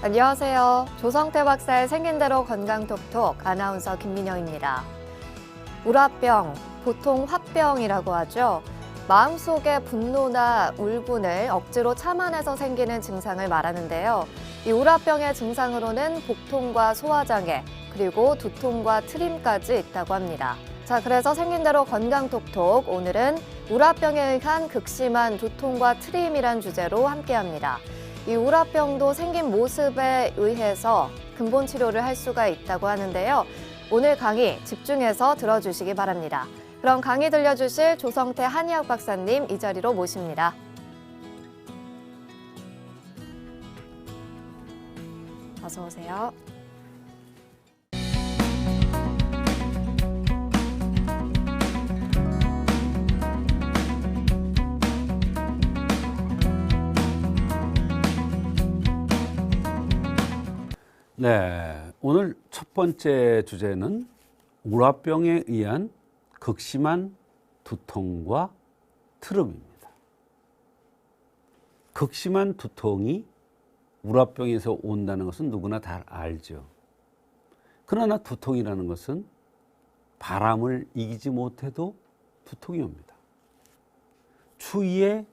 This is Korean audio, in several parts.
안녕하세요. 조성태 박사의 생긴 대로 건강 톡톡 아나운서 김민영입니다. 우라병, 보통 화병이라고 하죠. 마음속의 분노나 울분을 억지로 참아내서 생기는 증상을 말하는데요. 이 우라병의 증상으로는 복통과 소화장애, 그리고 두통과 트림까지 있다고 합니다. 자, 그래서 생긴 대로 건강 톡톡 오늘은 우라병에 의한 극심한 두통과 트림이란 주제로 함께합니다. 이 우라병도 생긴 모습에 의해서 근본 치료를 할 수가 있다고 하는데요. 오늘 강의 집중해서 들어주시기 바랍니다. 그럼 강의 들려주실 조성태 한의학 박사님 이 자리로 모십니다. 어서 오세요. 네, 오늘 첫 번째 주제는 우라병에 의한 극심한 두통과 트름입니다. 극심한 두통이 우라병에서 온다는 것은 누구나 다 알죠. 그러나 두통이라는 것은 바람을 이기지 못해도 두통이 옵니다. 추위에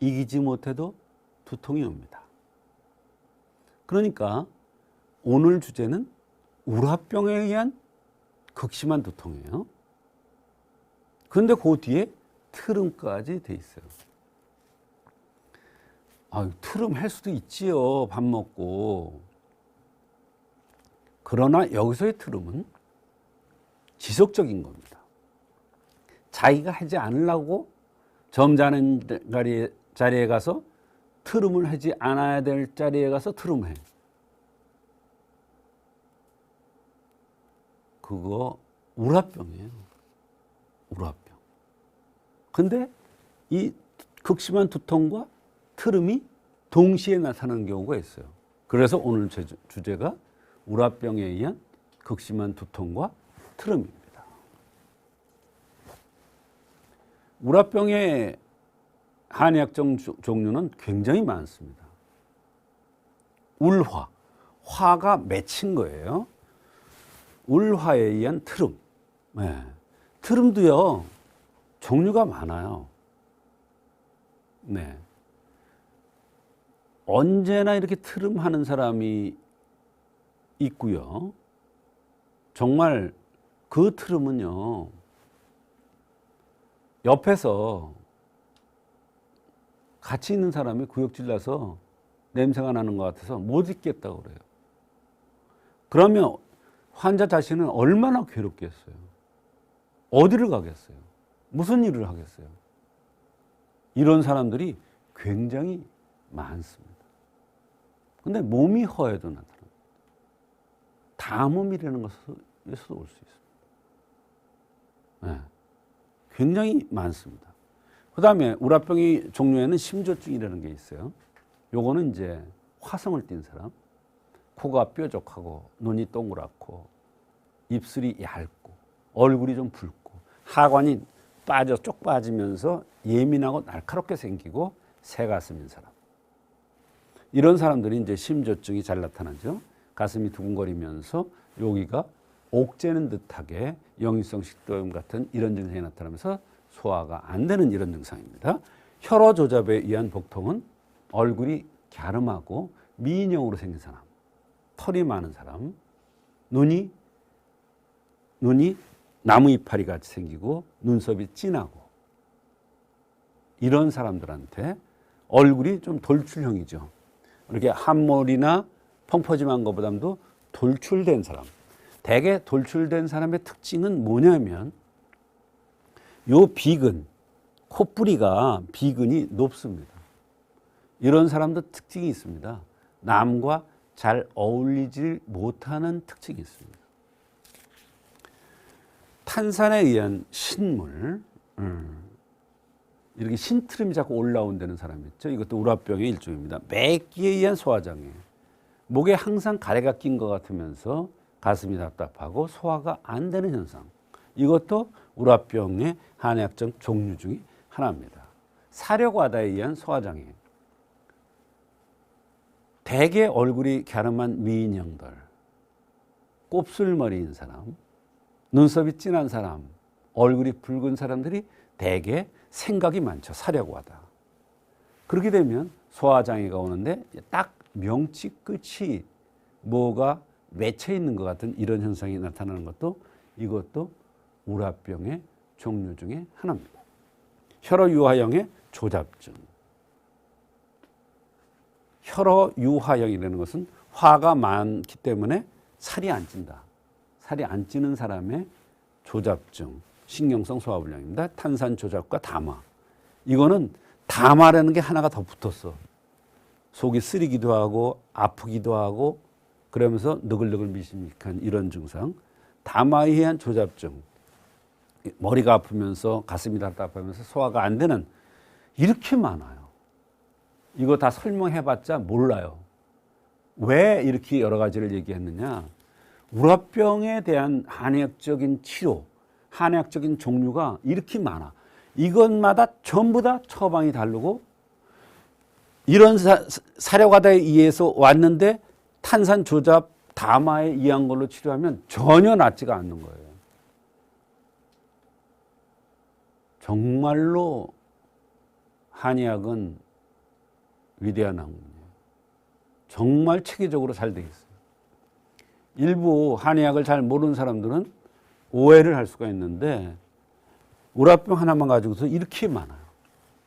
이기지 못해도 두통이 옵니다. 그러니까 오늘 주제는 우라병에 의한 극심한 두통이에요. 그런데 그 뒤에 트름까지 돼 있어요. 아, 트름 할 수도 있지요. 밥 먹고. 그러나 여기서의 트름은 지속적인 겁니다. 자기가 하지 않으려고 점잖은 자리에, 가서 트름을 하지 않아야 될 자리에 가서 트름해. 그거 우라병이에요. 우라병. 근데 이 극심한 두통과 트름이 동시에 나타나는 경우가 있어요. 그래서 오늘 주제가 우라병에 의한 극심한 두통과 트름입니다. 우라병의 한의학적 조- 종류는 굉장히 많습니다. 울화, 화가 맺힌 거예요. 울화에 의한 트름. 네. 트름도요, 종류가 많아요. 네. 언제나 이렇게 트름 하는 사람이 있고요. 정말 그 트름은요, 옆에서 같이 있는 사람이 구역질 나서 냄새가 나는 것 같아서 못 있겠다고 그래요. 그러면 환자 자신은 얼마나 괴롭겠어요. 어디를 가겠어요. 무슨 일을 하겠어요. 이런 사람들이 굉장히 많습니다. 근데 몸이 허해도 나타납니다. 담음이라는 것에서도 올 수 있습니다. 네. 굉장히 많습니다. 그 다음에 우라병의 종류에는 심조증이라는 게 있어요. 요거는 이제 화성을 띈 사람, 코가 뾰족하고 눈이 동그랗고 입술이 얇고 얼굴이 좀 붉고 하관이 빠져 쪽 빠지면서 예민하고 날카롭게 생기고 새 가슴인 사람. 이런 사람들이 이제 심조증이 잘 나타나죠. 가슴이 두근거리면서 여기가 옥죄는 듯하게 영유성 식도염 같은 이런 증상이 나타나면서 소화가 안 되는 이런 증상입니다. 혈어 조잡에 의한 복통은 얼굴이 갸름하고 미인형으로 생긴 사람, 털이 많은 사람, 눈이 눈이 나무 이파리 같이 생기고 눈썹이 진하고 이런 사람들한테 얼굴이 좀 돌출형이죠. 이렇게 한머리나 펑퍼짐한 것보다도 돌출된 사람. 대개 돌출된 사람의 특징은 뭐냐면 요 비근, 콧뿌리가 비근이 높습니다. 이런 사람도 특징이 있습니다. 남과 잘 어울리지 못하는 특징이 있습니다. 탄산에 의한 신물, 음, 이렇게 신트림이 자꾸 올라온다는 사람이 있죠. 이것도 우라병의 일종입니다. 매기에 의한 소화장애. 목에 항상 가래가 낀 것 같으면서 가슴이 답답하고 소화가 안 되는 현상. 이것도 우라병의 한의학적 종류 중에 하나입니다. 사력와다에 의한 소화장애. 대개 얼굴이 갸름한 미인형들, 곱슬머리인 사람, 눈썹이 진한 사람, 얼굴이 붉은 사람들이 대개 생각이 많죠. 사려고 하다. 그렇게 되면 소화장애가 오는데 딱 명치 끝이 뭐가 맺혀 있는 것 같은 이런 현상이 나타나는 것도 이것도 우라병의 종류 중에 하나입니다. 혈어 유화형의 조잡증. 혈어 유화형이라는 것은 화가 많기 때문에 살이 안 찐다. 살이 안 찌는 사람의 조잡증, 신경성 소화불량입니다. 탄산 조잡과 담화. 이거는 담화라는 게 하나가 더 붙었어. 속이 쓰리기도 하고 아프기도 하고 그러면서 느글느글 미식미식한 이런 증상. 담화에 의한 조잡증. 머리가 아프면서 가슴이 답답하면서 소화가 안 되는 이렇게 많아요. 이거 다 설명해봤자 몰라요. 왜 이렇게 여러 가지를 얘기했느냐? 우라병에 대한 한의학적인 치료, 한의학적인 종류가 이렇게 많아. 이것마다 전부 다 처방이 다르고 이런 사, 사료가다에 의해서 왔는데 탄산 조잡 담화에 의한 걸로 치료하면 전혀 낫지가 않는 거예요. 정말로 한의학은 위대한 학문이에요. 정말 체계적으로 잘 되어 있어요. 일부 한의학을 잘 모르는 사람들은 오해를 할 수가 있는데 우라병 하나만 가지고서 이렇게 많아요.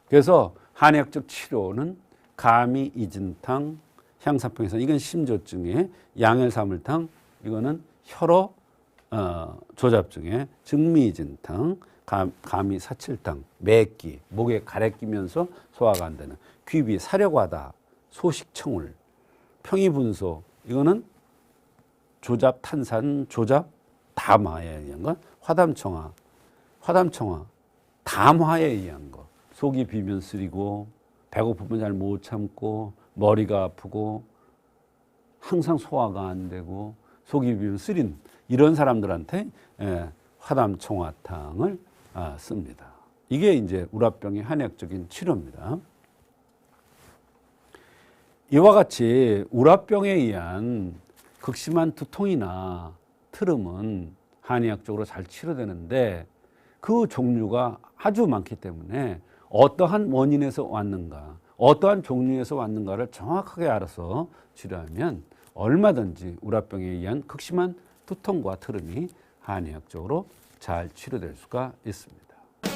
그래서 한의학적 치료는 감이 이진탕, 향사병에서 이건 심조증에 양혈사물탕, 이거는 혈어 어, 조잡증에 증미이진탕, 감, 감이 사칠탕, 매끼, 목에 가래 끼면서 소화가 안 되는 귀비 사려과다, 소식청울, 평이분소 이거는 조잡 탄산, 조잡 담화에 의한 건 화담청화, 화담청화, 담화에 의한 거. 속이 비면 쓰리고 배고프면 잘 못 참고 머리가 아프고 항상 소화가 안 되고 속이 비면 쓰린 이런 사람들한테 예, 화담청화탕을 아, 씁니다. 이게 이제 우라병의 한의학적인 치료입니다. 이와 같이 우라병에 의한 극심한 두통이나 트름은 한의학적으로 잘 치료되는데 그 종류가 아주 많기 때문에 어떠한 원인에서 왔는가, 어떠한 종류에서 왔는가를 정확하게 알아서 치료하면 얼마든지 우라병에 의한 극심한 두통과 트름이 한의학적으로 잘 치료될 수가 있습니다.